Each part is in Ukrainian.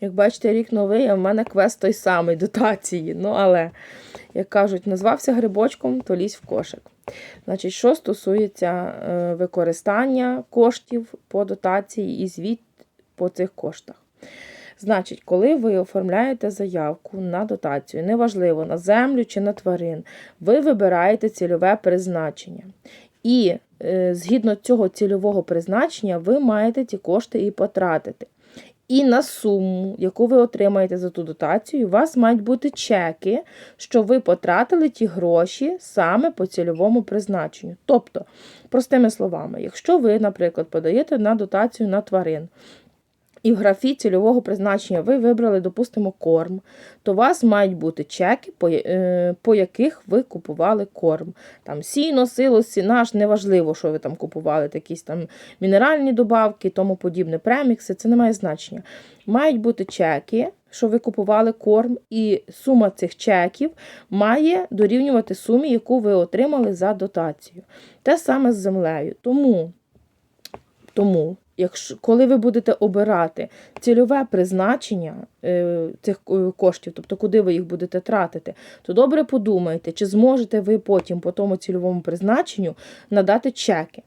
Як бачите, рік новий, а в мене квест той самий дотації. Ну, але, як кажуть, назвався грибочком, то лізь в кошик. Значить, що стосується е, використання коштів по дотації і звіт по цих коштах. Значить, коли ви оформляєте заявку на дотацію, неважливо на землю чи на тварин, ви вибираєте цільове призначення. І е, згідно цього цільового призначення, ви маєте ті кошти і потратити. І на суму, яку ви отримаєте за ту дотацію, у вас мають бути чеки, що ви потратили ті гроші саме по цільовому призначенню. Тобто, простими словами, якщо ви, наприклад, подаєте на дотацію на тварин, і в графі цільового призначення ви вибрали, допустимо, корм, то у вас мають бути чеки, по, е, яких ви купували корм. Там сіно, сило, сінаш, неважливо, що ви там купували, якісь там мінеральні добавки, тому подібне, премікси, це не має значення. Мають бути чеки, що ви купували корм, і сума цих чеків має дорівнювати сумі, яку ви отримали за дотацію. Те саме з землею. Тому, тому якщо коли ви будете обирати цільове призначення е, цих е, коштів, тобто куди ви їх будете тратити, то добре подумайте, чи зможете ви потім по тому цільовому призначенню надати чеки.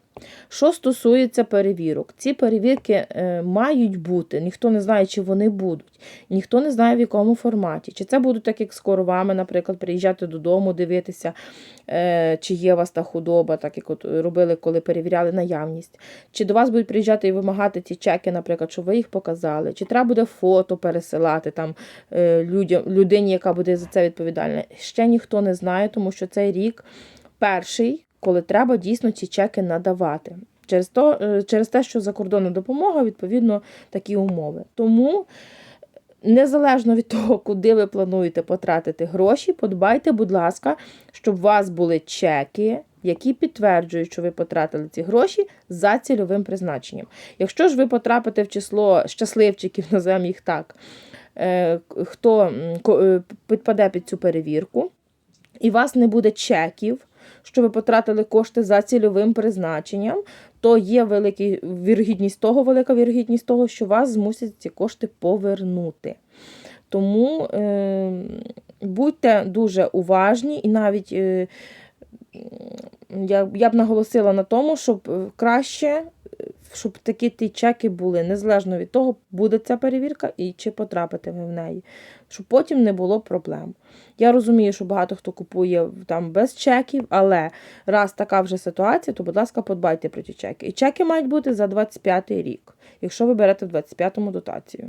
Що стосується перевірок, ці перевірки е, мають бути, ніхто не знає, чи вони будуть, ніхто не знає, в якому форматі. Чи це будуть так, як з коровами, наприклад, приїжджати додому, дивитися, е, чи є у вас та худоба, так як от робили, коли перевіряли наявність. Чи до вас будуть приїжджати і вимагати ті чеки, наприклад, щоб ви їх показали, чи треба буде фото пересилати там е, людям, людині, яка буде за це відповідальна. Ще ніхто не знає, тому що цей рік перший коли треба дійсно ці чеки надавати. Через то, е, через те, що закордонна допомога, відповідно, такі умови. Тому, незалежно від того, куди ви плануєте потратити гроші, подбайте, будь ласка, щоб у вас були чеки, які підтверджують, що ви потратили ці гроші за цільовим призначенням. Якщо ж ви потрапите в число щасливчиків, називаємо їх так, е, хто е, підпаде під цю перевірку, і у вас не буде чеків що ви потратили кошти за цільовим призначенням, то є велика вірогідність того, велика вірогідність того, що вас змусять ці кошти повернути. Тому е, будьте дуже уважні і навіть е, я, я б наголосила на тому, щоб краще. Щоб такі ті чеки були, незалежно від того, буде ця перевірка і чи потрапите ви в неї, щоб потім не було проблем. Я розумію, що багато хто купує там без чеків, але раз така вже ситуація, то, будь ласка, подбайте про ті чеки. І чеки мають бути за 25 рік, якщо ви берете в 25-му дотацію.